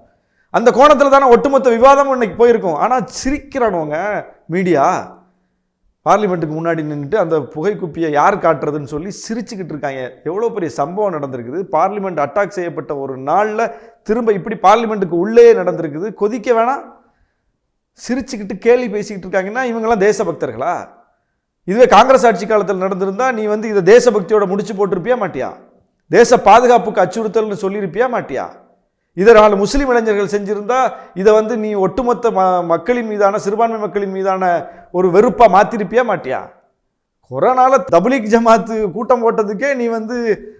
அந்த கோணத்தில் தானே ஒட்டுமொத்த விவாதமும் இன்னைக்கு போயிருக்கும். ஆனால் சிரிக்கிறானவங்க மீடியா. பார்லிமெண்ட்டுக்கு முன்னாடி நின்றுட்டு அந்த புகைக்குப்பியை யார் காட்டுறதுன்னு சொல்லி சிரிச்சுக்கிட்டு இருக்காங்க. எவ்வளோ பெரிய சம்பவம் நடந்திருக்குது. பார்லிமெண்ட் அட்டாக் செய்யப்பட்ட ஒரு நாளில் திரும்ப இப்படி பார்லிமெண்ட்டுக்கு உள்ளே நடந்திருக்குது. கொதிக்க வேணாம். சிரிச்சுக்கிட்டு கேலி பேசிக்கிட்டு இருக்காங்கன்னா இவங்கெல்லாம் தேசபக்தர்களா? இதுவே காங்கிரஸ் ஆட்சி காலத்தில் நடந்திருந்தால் நீ வந்து இதை தேசபக்தியோட முடிச்சு போட்டிருப்பியா மாட்டியா? தேச பாதுகாப்புக்கு அச்சுறுத்தல்னு சொல்லியிருப்பியா மாட்டியா? இதை நாலு முஸ்லீம் இளைஞர்கள் செஞ்சிருந்தா இதை வந்து நீ ஒட்டுமொத்த ம மக்களின் மீதான சிறுபான்மை மக்களின் மீதான ஒரு வெறுப்பாக மாற்றிருப்பியா மாட்டியா? கொரோனால தபலீக் ஜமாத்து கூட்டம் போட்டதுக்கே நீ வந்து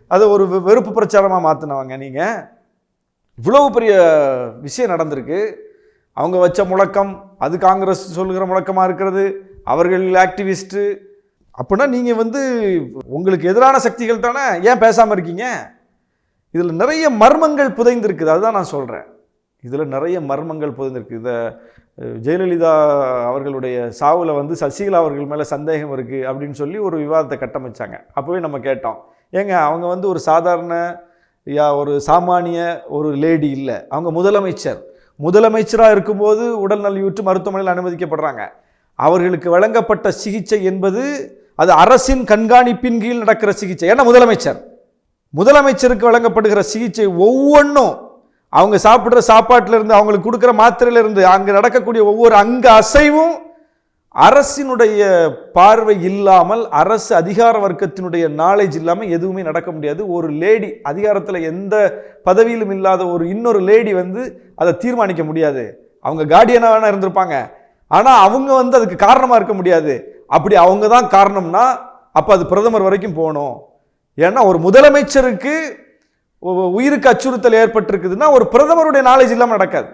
அதை ஒரு வெ- வெறுப்பு பிரச்சாரமாக மாற்றினவங்க நீங்கள் இவ்வளவு பெரிய விஷயம் நடந்திருக்கு. அவங்க வச்ச முழக்கம் அது காங்கிரஸ் சொல்லுகிற முழக்கமாக இருக்கிறது. அவர்கள் ஆக்டிவிஸ்ட்டு அப்படின்னா நீங்கள் வந்து உங்களுக்கு எதிரான சக்திகள் தானே? ஏன் பேசாமல் இருக்கீங்க? இதில் நிறைய மர்மங்கள் புதைந்திருக்குது. அதுதான் நான் சொல்கிறேன் இதில் நிறைய மர்மங்கள் புதைந்திருக்கு. இந்த ஜெயலலிதா அவர்களுடைய சாவில் வந்து சசிகலா அவர்கள் மேலே சந்தேகம் இருக்குது அப்படின்னு சொல்லி ஒரு விவாதத்தை கட்டமைச்சாங்க. அப்போவே நம்ம கேட்டோம். ஏங்க அவங்க வந்து ஒரு சாதாரண யா ஒரு சாமானிய ஒரு லேடி இல்லை. அவங்க முதலமைச்சர். முதலமைச்சராக இருக்கும்போது உடல் நலிவுற்று மருத்துவமனையில் அனுமதிக்கப்படுறாங்க. அவர்களுக்கு வழங்கப்பட்ட சிகிச்சை என்பது அது அரசின் கண்காணிப்பின் கீழ் நடக்கிற சிகிச்சை. ஏன்னா முதலமைச்சர். முதலமைச்சருக்கு வழங்கப்படுகிற சிகிச்சை ஒவ்வொன்றும் அவங்க சாப்பிட்ற சாப்பாட்டிலிருந்து அவங்களுக்கு கொடுக்குற மாத்திரையிலிருந்து இருந்து நடக்கக்கூடிய ஒவ்வொரு அங்க அசைவும் அரசினுடைய பார்வை இல்லாமல் அரசு அதிகார வர்க்கத்தினுடைய நாலேஜ் இல்லாமல் எதுவுமே நடக்க முடியாது. ஒரு லேடி அதிகாரத்தில் எந்த பதவியிலும் இல்லாத ஒரு இன்னொரு லேடி வந்து அதை தீர்மானிக்க முடியாது. அவங்க கார்டியனாக வேணால் இருந்திருப்பாங்க. ஆனால் அவங்க வந்து அதுக்கு காரணமாக இருக்க முடியாது. அப்படி அவங்க தான் காரணம்னா அப்போ அது பிரதமர் வரைக்கும் போகணும். ஏன்னா ஒரு முதலமைச்சருக்கு உயிருக்கு அச்சுறுத்தல் ஏற்பட்டிருக்குதுன்னா ஒரு பிரதமருடைய நாலேஜ் இல்லாமல் நடக்காது.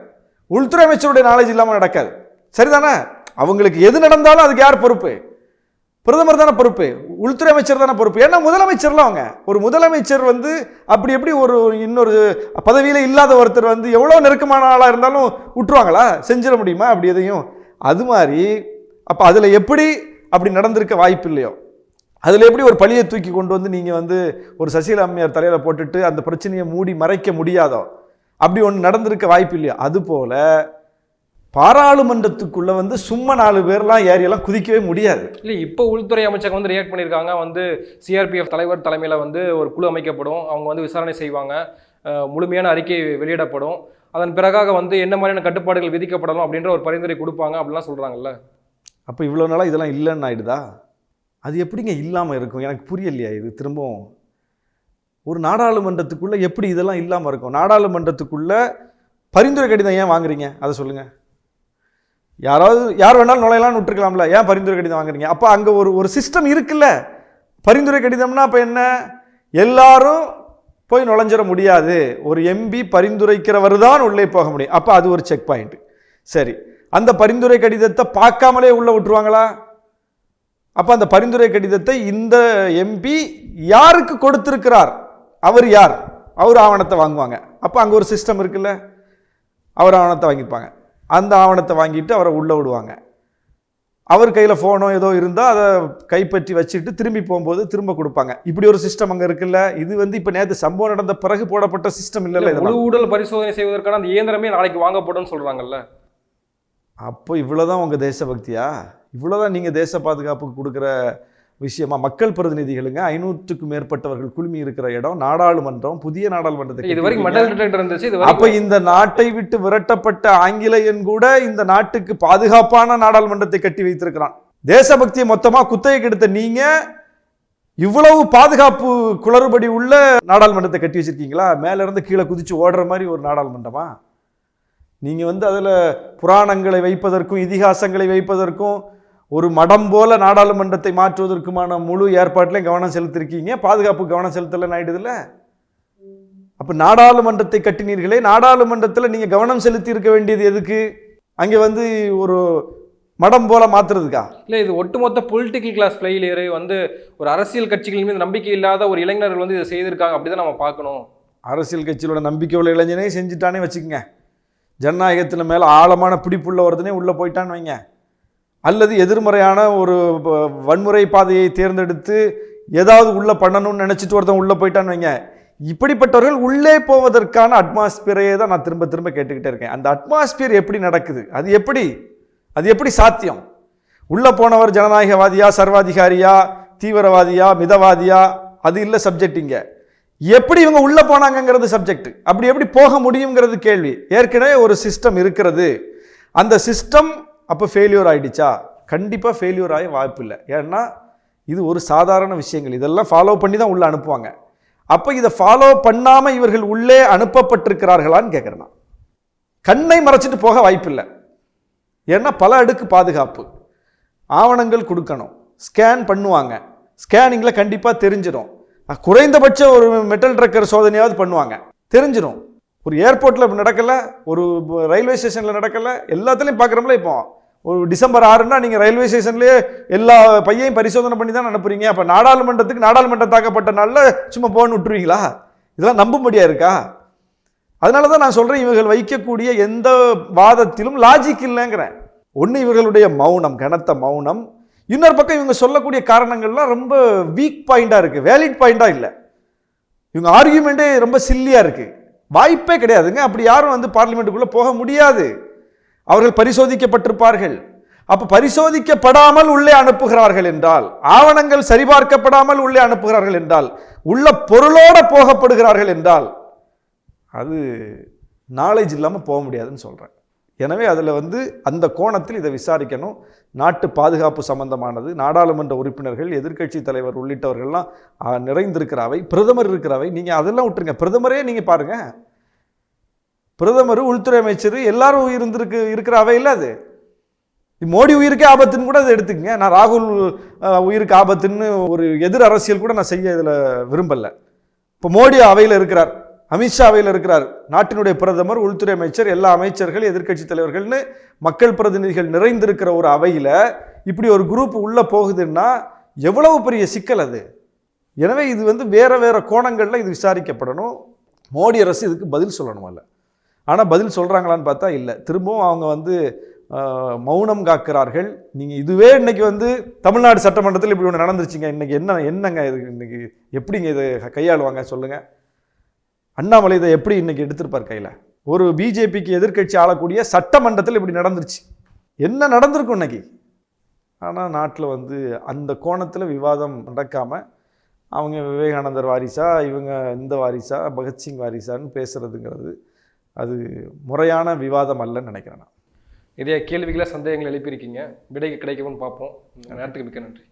உள்துறை அமைச்சருடைய நாலேஜ் இல்லாமல் நடக்காது. சரிதானே? அவங்களுக்கு எது நடந்தாலும் அதுக்கு யார் பொறுப்பு? பிரதமர் தானே பொறுப்பு. உள்துறை அமைச்சர் தானே பொறுப்பு. ஏன்னா முதலமைச்சர்லாம் அவங்க. ஒரு முதலமைச்சர் வந்து அப்படி எப்படி ஒரு இன்னொரு பதவியில் இல்லாத ஒருத்தர் வந்து எவ்வளோ நெருக்கமான ஆளாக இருந்தாலும் விட்டுருவாங்களா செஞ்சிட முடியுமா? அப்படி எதையும் அது மாதிரி அப்போ அதில் எப்படி அப்படி நடந்திருக்க வாய்ப்பு இல்லையோ அதில் எப்படி ஒரு பழியை தூக்கி கொண்டு வந்து நீங்கள் வந்து ஒரு சசிகலா அம்மையார் தலையில் போட்டுட்டு அந்த பிரச்சனையை மூடி மறைக்க முடியாதோ அப்படி ஒன்று நடந்திருக்க வாய்ப்பு இல்லையோ அதுபோல் பாராளுமன்றத்துக்குள்ளே வந்து சும்மா நாலு பேர்லாம் ஏரியெல்லாம் குதிக்கவே முடியாது.
இல்லை இப்போ உள்துறை அமைச்சகம் வந்து ரியாக்ட் பண்ணியிருக்காங்க. வந்து சிஆர்பிஎஃப் தலைவர் தலைமையில் வந்து ஒரு குழு அமைக்கப்படும். அவங்க வந்து விசாரணை செய்வாங்க. முழுமையான அறிக்கை வெளியிடப்படும். அதன் பிறகாக வந்து என்ன மாதிரியான கட்டுப்பாடுகள் விதிக்கப்படணும் அப்படின்ற ஒரு பரிந்துரை கொடுப்பாங்க அப்படிலாம் சொல்கிறாங்கல்ல
அப்போ இவ்வளோ நாளாக இதெல்லாம் இல்லைன்னு ஆயிடுதா? அது எப்படிங்க இல்லாமல் இருக்கும்? எனக்கு புரியலையா இது திரும்பவும்? ஒரு நாடாளுமன்றத்துக்குள்ளே எப்படி இதெல்லாம் இல்லாமல் இருக்கும்? நாடாளுமன்றத்துக்குள்ளே பரிந்துரை கடிதம் ஏன் வாங்குறீங்க? அதை சொல்லுங்கள் யாராவது யார் வேணாலும் நுழையலாம்னு விட்டுருக்கலாம்ல. ஏன் பரிந்துரை கடிதம் வாங்குறீங்க? அப்போ அங்கே ஒரு ஒரு சிஸ்டம் இருக்குல்ல. பரிந்துரை கடிதம்னா அப்போ என்ன? எல்லாரும் போய் நுழைஞ்சிட முடியாது. ஒரு எம்பி பரிந்துரைக்கிறவர் தான் உள்ளே போக முடியும். அப்போ அது ஒரு செக் பாயிண்ட் சரி. அந்த பரிந்துரை கடிதத்தை பார்க்காமலே உள்ள விட்டுருவாங்களா? அப்போ அந்த பரிந்துரை கடிதத்தை இந்த எம்பி யாருக்கு கொடுத்திருக்கிறார்? அவர் யார்? அவர் ஆவணத்தை வாங்குவாங்க. அப்போ அங்கே ஒரு சிஸ்டம் இருக்குல்ல? அவர் ஆவணத்தை வாங்கிப்பாங்க. அந்த ஆவணத்தை வாங்கிட்டு அவரை உள்ளே விடுவாங்க. அவர் கையில் ஃபோனோ ஏதோ இருந்தால் அதை கைப்பற்றி வச்சுட்டு திரும்பி போகும்போது திரும்ப கொடுப்பாங்க. இப்படி ஒரு சிஸ்டம் அங்கே இருக்குல்ல? இது வந்து இப்போ நேற்று சம்பவம் நடந்த பிறகு போடப்பட்ட சிஸ்டம் இல்லைல்ல
முழு ஊழல் பரிசோதனை செய்வதற்கான அந்த இயந்திரமே நாளைக்கு வாங்கப்படும் சொல்கிறாங்கல்ல
அப்போ இவ்வளோதான் உங்கள் தேசபக்தியா? இவ்வளோதான் நீங்கள் தேச பாதுகாப்புக்கு கொடுக்குற விஷயமா மக்கள் பிரதிநிதிகளுங்க ஐநூற்றுக்கும் மேற்பட்டவர்கள் குழுமி இருக்கிற இடம் நாடாளுமன்றம் புதிய நாடாளுமன்றத்தை
இது வரைக்கும் டிடெக்டர் இருந்துச்சு
அப்ப
வரைக்கும்
இந்த நாட்டை விட்டு விரட்டப்பட்ட ஆங்கிலேயன் கூட இந்த நாட்டுக்கு பாதுகாப்பான நாடாளுமன்றத்தை கட்டி வைத்திருக்கிறான். தேசபக்தியை மொத்தமா குத்தகைக்கு எடுத்த நீங்க இவ்வளவு பாதுகாப்பு குளறுபடி உள்ள நாடாளுமன்றத்தை கட்டி வச்சிருக்கீங்களா? மேல இருந்து கீழே குதிச்சு ஓடுற மாதிரி ஒரு நாடாளுமன்றமா? நீங்க வந்து அதுல புராணங்களை வைப்பதற்கும் இதிகாசங்களை வைப்பதற்கும் ஒரு மடம் போல நாடாளுமன்றத்தை மாற்றுவதற்குமான முழு ஏற்பாட்டிலையும் கவனம் செலுத்திருக்கீங்க. பாதுகாப்பு கவனம் செலுத்தலைன்னு ஆயிடுதுல்ல அப்ப நாடாளுமன்றத்தை கட்டினீர்களே நாடாளுமன்றத்தில் நீங்க கவனம் செலுத்தி இருக்க வேண்டியது எதுக்கு? அங்கே வந்து ஒரு மடம் போல மாத்துறதுக்கா?
இல்லை இது ஒட்டுமொத்த பொலிட்டிக்கல் கிளாஸ் ஃபெயிலியர் வந்து ஒரு அரசியல் கட்சிகள் மீது நம்பிக்கை இல்லாத ஒரு இளைஞர்கள் வந்து இதை செய்திருக்காங்க. அப்படி தான் நம்ம பார்க்கணும்.
அரசியல் கட்சியோட நம்பிக்கை உள்ள இளைஞனே செஞ்சுட்டானே வச்சுக்கோங்க. ஜனநாயகத்தில் மேலே ஆழமான பிடிப்புள்ள ஒருத்தனே உள்ளே போயிட்டான்னு வைங்க. அல்லது எதிர்மறையான ஒரு வன்முறை பாதையை தேர்ந்தெடுத்து ஏதாவது உள்ளே பண்ணணும்னு நினச்சிட்டு ஒருத்தன் உள்ளே போயிட்டான்னு வைங்க. இப்படிப்பட்டவர்கள் உள்ளே போவதற்கான அட்மாஸ்பியரையே தான் நான் திரும்ப திரும்ப கேட்டுக்கிட்டே இருக்கேன். அந்த அட்மாஸ்பியர் எப்படி நடக்குது? அது எப்படி? அது எப்படி சாத்தியம்? உள்ளே போனவர் ஜனநாயகவாதியா சர்வாதிகாரியா தீவிரவாதியா மிதவாதியா? அது இல்லை சப்ஜெக்ட் இங்கே. எப்படி இவங்க உள்ளே போனாங்கங்கிறது சப்ஜெக்ட் அப்படி எப்படி போக முடியுங்கிறது கேள்வி. ஏற்கனவே ஒரு சிஸ்டம் இருக்கிறது. அந்த சிஸ்டம் அப்போ ஃபெயிலியூர் ஆகிடுச்சா கண்டிப்பாக ஃபெயிலியூர் ஆக வாய்ப்பு இல்லை. ஏன்னா இது ஒரு சாதாரண விஷயங்கள். இதெல்லாம் ஃபாலோ பண்ணி தான் உள்ளே அனுப்புவாங்க. அப்போ இதை ஃபாலோ பண்ணாமல் இவர்கள் உள்ளே அனுப்பப்பட்டிருக்கிறார்களான்னு கேட்குறேன் நான். கண்ணை மறைச்சிட்டு போக வாய்ப்பில்லை ஏன்னா பல அடுக்கு பாதுகாப்பு. ஆவணங்கள் கொடுக்கணும். ஸ்கேன் பண்ணுவாங்க. ஸ்கேனிங்கில் கண்டிப்பாக தெரிஞ்சிடும் குறைந்தபட்சம் ஒரு மெட்டல் ட்ரக்கர் சோதனையாவது பண்ணுவாங்க. தெரிஞ்சிடும் ஒரு ஏர்போர்ட்டில் நடக்கலை ஒரு ரயில்வே ஸ்டேஷனில் நடக்கலை எல்லாத்துலேயும் பார்க்குறோம்ல இப்போ. ஒரு டிசம்பர் ஆறுனா நீங்கள் ரயில்வே ஸ்டேஷன்லேயே எல்லா பையையும் பரிசோதனை பண்ணி தான் அனுப்புறீங்க. அப்போ நாடாளுமன்றத்துக்கு நாடாளுமன்றம் தாக்கப்பட்ட நாளில் சும்மா போன்னு விட்டுருவீங்களா? இதெல்லாம் நம்பும்படியாக இருக்கா? அதனால தான் நான் சொல்கிறேன் இவர்கள் வைக்கக்கூடிய எந்த வாதத்திலும் லாஜிக் இல்லைங்கிறேன். ஒன்று இவர்களுடைய மௌனம் கனத்த மௌனம். இன்னொரு பக்கம் இவங்க சொல்லக்கூடிய காரணங்கள்லாம் ரொம்ப வீக் பாயிண்டாக இருக்குது வேலிட் பாயிண்டாக இல்லை. இவங்க ஆர்கியூமெண்ட்டே ரொம்ப சில்லியாக இருக்குது வாய்ப்பே கிடையாதுங்க. அப்படி யாரும் வந்து பார்லிமெண்ட்டுக்குள்ளே போக முடியாது. அவர்கள் பரிசோதிக்கப்பட்டிருப்பார்கள். அப்போ பரிசோதிக்கப்படாமல் உள்ளே அனுப்புகிறார்கள் என்றால் ஆவணங்கள் சரிபார்க்கப்படாமல் உள்ளே அனுப்புகிறார்கள் என்றால் உள்ள பொருளோட போகப்படுகிறார்கள் என்றால் அது நாலேஜ் இல்லாமல் போக முடியாதுன்னு சொல்கிறேன் எனவே அதில் வந்து அந்த கோணத்தில் இதை விசாரிக்கணும். நாட்டு பாதுகாப்பு சம்பந்தமானது நாடாளுமன்ற உறுப்பினர்கள் எதிர்க்கட்சி தலைவர் உள்ளிட்டவர்கள்லாம் நிறைந்திருக்கிறாவை பிரதமர் இருக்கிறவை நீங்கள் அதெல்லாம் விட்டுருங்க. பிரதமரே நீங்கள் பாருங்கள் பிரதமர் உள்துறை அமைச்சர் எல்லாரும் இருந்திருக்கு இருக்கிற அவை இல்லை அது. மோடி உயிருக்கே ஆபத்துன்னு கூட அதை எடுத்துக்கங்க. நான் ராகுல் உயிருக்கு ஆபத்துன்னு ஒரு எதிர் அரசியல் கூட நான் செய்ய இதில் விரும்பலை. இப்போ மோடி அவையில் இருக்கிறார். அமித்ஷாவையில் இருக்கிறார். நாட்டினுடைய பிரதமர் உள்துறை அமைச்சர் எல்லா அமைச்சர்கள் எதிர்க்கட்சி தலைவர்கள்னு மக்கள் பிரதிநிதிகள் நிறைந்திருக்கிற ஒரு அவையில் இப்படி ஒரு குரூப் உள்ளே போகுதுன்னா எவ்வளவு பெரிய சிக்கல் அது? எனவே இது வந்து வேறு வேறு கோணங்களில் இது விசாரிக்கப்படணும். மோடி அரசு இதுக்கு பதில் சொல்லணும் அல்ல. ஆனால் பதில் சொல்கிறாங்களான்னு பார்த்தா இல்லை. திரும்பவும் அவங்க வந்து மௌனம் காக்கிறார்கள். நீங்கள் இதுவே இன்னைக்கு வந்து தமிழ்நாடு சட்டமன்றத்தில் இப்படி ஒன்று நடந்துருச்சுங்க. இன்றைக்கி என்ன என்னங்க இது? இன்றைக்கி எப்படிங்க இதை கையாளுவாங்க சொல்லுங்கள் அண்ணாமலை இதை எப்படி இன்னைக்கு எடுத்திருப்பார் கையில்? ஒரு பிஜேபிக்கு எதிர்க்கட்சி ஆளக்கூடிய சட்டமன்றத்தில் இப்படி நடந்துருச்சு. என்ன நடந்திருக்கும் இன்னைக்கு? ஆனால் நாட்டில் வந்து அந்த கோணத்தில் விவாதம் நடக்காமல் அவங்க விவேகானந்தர் வாரிசா இவங்க இந்த வாரிசா பகத்சிங் வாரிசான்னு பேசுறதுங்கிறது அது முறையான விவாதம் அல்லன்னு நினைக்கிறேன் நான்.
நிறைய கேள்விகளை சந்தேகங்களை எழுப்பியிருக்கீங்க. விடை கிடைக்கும்னு பார்ப்போம். நேரத்துக்கு மிக்க நன்றி.